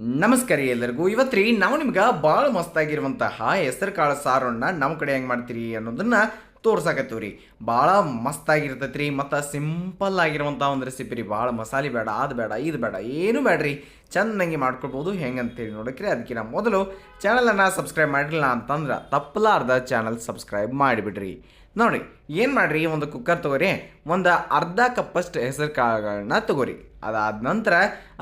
ನಮಸ್ಕಾರ ಎಲ್ಲರಿಗೂ. ಇವತ್ತು ನಾವು ನಿಮ್ಗೆ ಭಾಳ ಮಸ್ತಾಗಿರುವಂತಹ ಹೆಸರು ಕಾಳು ಸಾರನ್ನ ನಮ್ಮ ಕಡೆ ಹೆಂಗೆ ಮಾಡ್ತೀರಿ ಅನ್ನೋದನ್ನ ತೋರ್ಸಾಕತ್ತೀವಿ ರೀ ಭಾಳ ಮಸ್ತಾಗಿರ್ತೈತೆ ರೀ ಮತ್ತು ಸಿಂಪಲ್ ಆಗಿರುವಂಥ ಒಂದು ರೆಸಿಪಿ ರೀ. ಭಾಳ ಮಸಾಲೆ ಬೇಡ, ಅದು ಬೇಡ, ಇದು ಬೇಡ, ಏನು ಬೇಡ್ರಿ. ಚೆನ್ನಾಗಿ ಮಾಡ್ಕೊಳ್ಬೋದು, ಹೆಂಗಂತೇಳಿ ನೋಡಕ್ರಿ ಅದಕ್ಕಿಂತ ಮೊದಲು ಚಾನಲನ್ನು ಸಬ್ಸ್ಕ್ರೈಬ್ ಮಾಡಿಲ್ಲ ಅಂತಂದ್ರೆ ತಪ್ಪಲಾರ್ದ ಚಾನಲ್ ಸಬ್ಸ್ಕ್ರೈಬ್ ಮಾಡಿಬಿಡ್ರಿ. ನೋಡಿ, ಏನು ಮಾಡ್ರಿ, ಒಂದು ಕುಕ್ಕರ್ ತಗೋರಿ, ಒಂದು ಅರ್ಧ ಕಪ್ಪಷ್ಟು ಹೆಸರು ಕಾಳುಗಳನ್ನ ತಗೋರಿ. ಅದಾದ ನಂತರ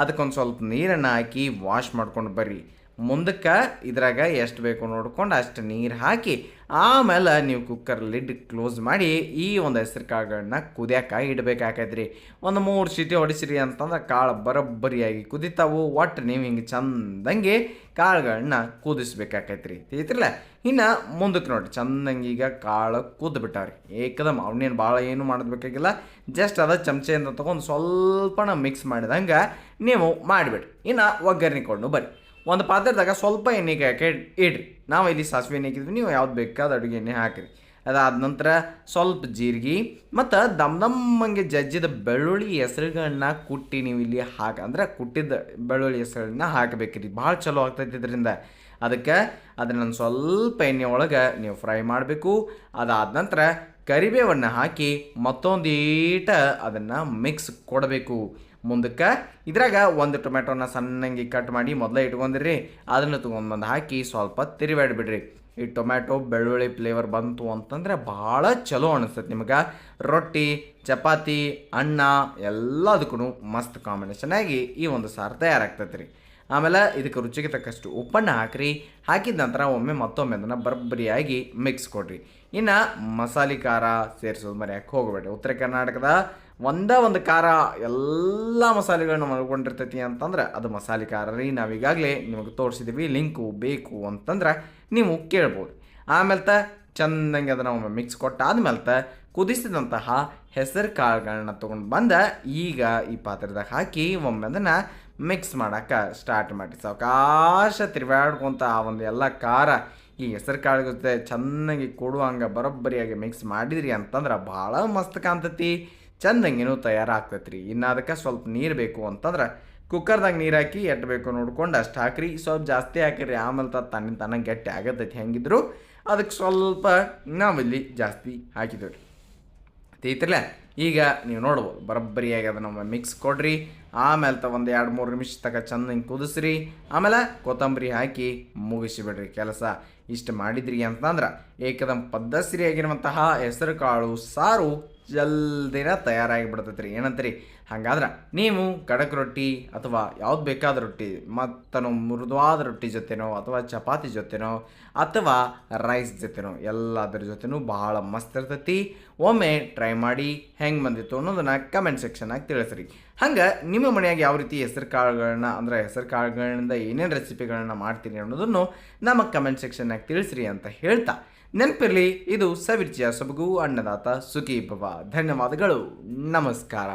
ಅದಕ್ಕೊಂದು ಸ್ವಲ್ಪ ನೀರನ್ನು ಹಾಕಿ ವಾಶ್ ಮಾಡ್ಕೊಂಡು ಬರ್ರಿ. ಮುಂದಕ್ಕೆ ಇದ್ರಾಗ ಎಷ್ಟು ಬೇಕು ನೋಡ್ಕೊಂಡು ಅಷ್ಟು ನೀರು ಹಾಕಿ ಆಮೇಲೆ ನೀವು ಕುಕ್ಕರ್ ಲಿಡ್ ಕ್ಲೋಸ್ ಮಾಡಿ ಈ ಒಂದು ಹೆಸರು ಕಾಳುಗಳನ್ನ ಕುದಿಯಾಕ ಇಡಬೇಕಾಕೈತ್ರಿ. ಒಂದು ಮೂರು ಸೀಟಿ ಹೊಡಿಸಿರಿ ಅಂತಂದ್ರೆ ಕಾಳು ಬರೋಬ್ಬರಿಯಾಗಿ ಕುದಿತಾವು. ಒಟ್ಟು ನೀವು ಹಿಂಗೆ ಚಂದಂಗೆ ಕಾಳುಗಳನ್ನ ಕುದಿಸ್ಬೇಕಾಕೈತ್ರಿ. ತಿಳಿತಿರಲ್ಲ? ಇನ್ನು ಮುಂದಕ್ಕೆ ನೋಡಿ ಚಂದಂಗೆ ಈಗ ಕಾಳು ಕುದ್ದು ಬಿಟ್ಟಾವ್ರಿ ಏಕದಮ್ ಅವನೇನು ಭಾಳ ಏನು ಮಾಡಬೇಕಾಗಿಲ್ಲ ಜಸ್ಟ್ ಅದ ಚಮಚೆಯಿಂದ ತೊಗೊಂಡು ಸ್ವಲ್ಪನ ಮಿಕ್ಸ್ ಮಾಡಿದಂಗೆ ನೀವು ಮಾಡಿಬಿಡಿ ಇನ್ನು ಒಗ್ಗರಣೆ ಕೊಂಡು ಬರ್ರಿ. ಒಂದು ಪಾತ್ರದಾಗ ಸ್ವಲ್ಪ ಎಣ್ಣೆ ಹಾಕಿ ಇಡ್ರಿ. ನಾವು ಇಲ್ಲಿ ಸಾಸಿವೆ ಎಣ್ಣೆ ಹಾಕಿದ್ವಿ, ನೀವು ಯಾವ್ದು ಬೇಕಾದ ಅಡುಗೆ ಎಣ್ಣೆ ಹಾಕಿರಿ. ಅದಾದ ನಂತರ ಸ್ವಲ್ಪ ಜೀರಿಗೆ ಮತ್ತು ದಮ್ ದಮ್ಮಂಗೆ ಜಜ್ಜಿದ ಬೆಳ್ಳುಳ್ಳಿ ಹೆಸರುಗಳನ್ನ ಕುಟ್ಟಿ ನೀವು ಇಲ್ಲಿ ಹಾಕಿ, ಅಂದ್ರೆ ಕುಟ್ಟಿದ ಬೆಳ್ಳುಳ್ಳಿ ಹೆಸರುಗಳನ್ನ ಹಾಕಬೇಕ್ರಿ. ಭಾಳ ಚಲೋ ಆಗ್ತೈತಿ ಇದರಿಂದ. ಅದಕ್ಕೆ ಅದನ್ನು ಸ್ವಲ್ಪ ಎಣ್ಣೆ ಒಳಗೆ ನೀವು ಫ್ರೈ ಮಾಡಬೇಕು. ಅದಾದ ನಂತರ ಕರಿಬೇವನ್ನು ಹಾಕಿ ಮತ್ತೊಂದೀಟ ಅದನ್ನು ಮಿಕ್ಸ್ ಕೊಡಬೇಕು. ಮುಂದಕ್ಕೆ ಇದ್ರಾಗ ಒಂದು ಟೊಮೆಟೊನ ಸಣ್ಣಂಗೆ ಕಟ್ ಮಾಡಿ ಮೊದಲೇ ಇಟ್ಕೊಂಡಿರಿ. ಅದನ್ನು ತೊಗೊಂಡು ಬಂದು ಹಾಕಿ ಸ್ವಲ್ಪ ತಿರುವಾಡ್ಬಿಡ್ರಿ ಈ ಟೊಮ್ಯಾಟೊ ಬೆಳ್ಳುಳ್ಳಿ ಫ್ಲೇವರ್ ಬಂತು ಅಂತಂದ್ರೆ ಭಾಳ ಚಲೋ ಅನಿಸ್ತೈತೆ ನಿಮಗೆ. ರೊಟ್ಟಿ, ಚಪಾತಿ, ಅನ್ನ ಎಲ್ಲದಕ್ಕೂ ಮಸ್ತ್ ಕಾಂಬಿನೇಷನ್ ಆಗಿ ಈ ಒಂದು ಸಾರು ತಯಾರಾಗ್ತೈತೆ ರೀ ಆಮೇಲೆ ಇದಕ್ಕೆ ರುಚಿಗೆ ತಕ್ಕಷ್ಟು ಉಪ್ಪನ್ನು ಹಾಕ್ರಿ. ಹಾಕಿದ ನಂತರ ಒಮ್ಮೆ ಮತ್ತೊಮ್ಮೆ ಅದನ್ನು ಬರಬ್ಬರಿಯಾಗಿ ಮಿಕ್ಸ್ ಕೊಡ್ರಿ. ಇನ್ನು ಮಸಾಲೆ ಖಾರ ಸೇರಿಸೋದು ಮರ್ಯಾಕೆ ಹೋಗಬೇಡಿ ಉತ್ತರ ಕರ್ನಾಟಕದ ಒಂದೇ ಒಂದು ಖಾರ ಎಲ್ಲ ಮಸಾಲೆಗಳನ್ನು ಮಲ್ಕೊಂಡಿರ್ತೈತಿ ಅಂತಂದ್ರೆ ಅದು ಮಸಾಲೆ ಖಾರ ರೀ. ನಾವೀಗಾಗಲೇ ನಿಮಗೆ ತೋರಿಸಿದ್ದೀವಿ ಲಿಂಕು ಬೇಕು ಅಂತಂದ್ರೆ ನೀವು ಕೇಳ್ಬೋದು. ಆಮೇಲೆ ತ ಚೆಂದಂಗೆ ಅದನ್ನು ಒಮ್ಮೆ ಮಿಕ್ಸ್ ಕೊಟ್ಟಾದ್ಮೇಲೆ ಕುದಿಸಿದಂತಹ ಹೆಸರು ಕಾಳುಗಳನ್ನ ತೊಗೊಂಡು ಬಂದ ಈಗ ಈ ಪಾತ್ರದಾಗ ಹಾಕಿ ಒಮ್ಮೆ ಅದನ್ನು ಮಿಕ್ಸ್ ಮಾಡೋಕ್ಕೆ ಸ್ಟಾರ್ಟ್ ಮಾಡಿ. ಸಾವಕಾಶ ತಿರುಗಾಡ್ಕೊಂತ ಆ ಒಂದು ಎಲ್ಲ ಖಾರ ಈ ಹೆಸರು ಕಾಳು ಜೊತೆ ಚೆನ್ನಾಗಿ ಕೊಡುವಂಗೆ ಬರೋಬ್ಬರಿಯಾಗಿ ಮಿಕ್ಸ್ ಮಾಡಿದ್ರಿ ಅಂತಂದ್ರೆ ಭಾಳ ಮಸ್ತ್ ಕಾಣ್ತೈತಿ. ಚಂದಂಗಿನೂ ತಯಾರಾಗ್ತೈತಿ ರೀ ಇನ್ನು ಅದಕ್ಕೆ ಸ್ವಲ್ಪ ನೀರು ಬೇಕು ಅಂತಂದ್ರೆ ಕುಕ್ಕರ್ದಾಗ ನೀರು ಹಾಕಿ ಎಟ್ಟು ಬೇಕು ನೋಡ್ಕೊಂಡು ಅಷ್ಟು ಹಾಕ್ರಿ. ಸ್ವಲ್ಪ ಜಾಸ್ತಿ ಹಾಕಿರಿ. ಆಮೇಲೆ ತನ್ನಿಂದ ತನ್ನ ತನ್ನ ಗಟ್ಟಿ ಆಗತ್ತೈತಿ ಹೆಂಗಿದ್ರು. ಅದಕ್ಕೆ ಸ್ವಲ್ಪ ನಾವಿಲ್ಲಿ ಜಾಸ್ತಿ ಹಾಕಿದ್ದೇವೆ. ರೀ ತೀತ್ರಲ್ಲ ಈಗ ನೀವು ನೋಡ್ಬೋದು, ಬರೋಬ್ಬರಿಯಾಗಿ ಅದನ್ನು ಮಿಕ್ಸ್ ಕೊಡ್ರಿ. ಆಮೇಲೆ ತ ಒಂದು ಎರಡು ಮೂರು ನಿಮಿಷ ತನಕ ಚಂದ ಹಿಂಗೆ ಕುದಿಸ್ರಿ. ಆಮೇಲೆ ಕೊತ್ತಂಬರಿ ಹಾಕಿ ಮುಗಿಸಿಬಿಡ್ರಿ ಕೆಲಸ. ಇಷ್ಟು ಮಾಡಿದ್ರಿ ಅಂತಂದ್ರೆ ಏಕದಮ್ ಪದ್ಧತಿಯಾಗಿರುವಂತಹ ಹೆಸರು ಕಾಳು ಸಾರು ಜಲ್ದಿನ ತಯಾರಾಗಿ ಬಿಡ್ತೈತೆ ರೀ ಏನಂತೀರಿ? ಹಂಗಾದ್ರೆ ನೀವು ಖಡಕ್ ರೊಟ್ಟಿ ಅಥವಾ ಯಾವ್ದು ಬೇಕಾದ ರೊಟ್ಟಿ ಮತ್ತು ಮೃದುವಾದ ರೊಟ್ಟಿ ಜೊತೆನೋ ಅಥವಾ ಚಪಾತಿ ಜೊತೆನೋ ಅಥವಾ ರೈಸ್ ಜೊತೆನೋ ಎಲ್ಲದರ ಜೊತೆನೂ ಬಹಳ ಮಸ್ತ್ ಇರ್ತೈತಿ. ಒಮ್ಮೆ ಟ್ರೈ ಮಾಡಿ ಹೆಂಗೆ ಬಂದಿತ್ತು ಅನ್ನೋದನ್ನ ಕಮೆಂಟ್ ಸೆಕ್ಷನಾಗ ತಿಳಿಸ್ರಿ. ಹಂಗೆ ನಿಮ್ಮ ಮನೆಯಾಗ ಯಾವ ರೀತಿ ಹೆಸರು ಕಾಳುಗಳನ್ನ ಅಂದರೆ ಹೆಸರು ಕಾಳುಗಳಿಂದ ಏನೇನು ರೆಸಿಪಿಗಳನ್ನ ಮಾಡ್ತೀರಿ ಅನ್ನೋದನ್ನು ನಮ್ಮ ಕಮೆಂಟ್ ಸೆಕ್ಷನ್ನಾಗ ತಿಳಿಸ್ರಿ ಅಂತ ಹೇಳ್ತಾ. ನೆನಪಿರಲಿ, ಇದು ಸವಿರ್ಜಿಯ ಸೊಬಗು, ಅನ್ನದಾತ, ಸುಖಿ ಭವ. ಧನ್ಯವಾದಗಳು. ನಮಸ್ಕಾರ.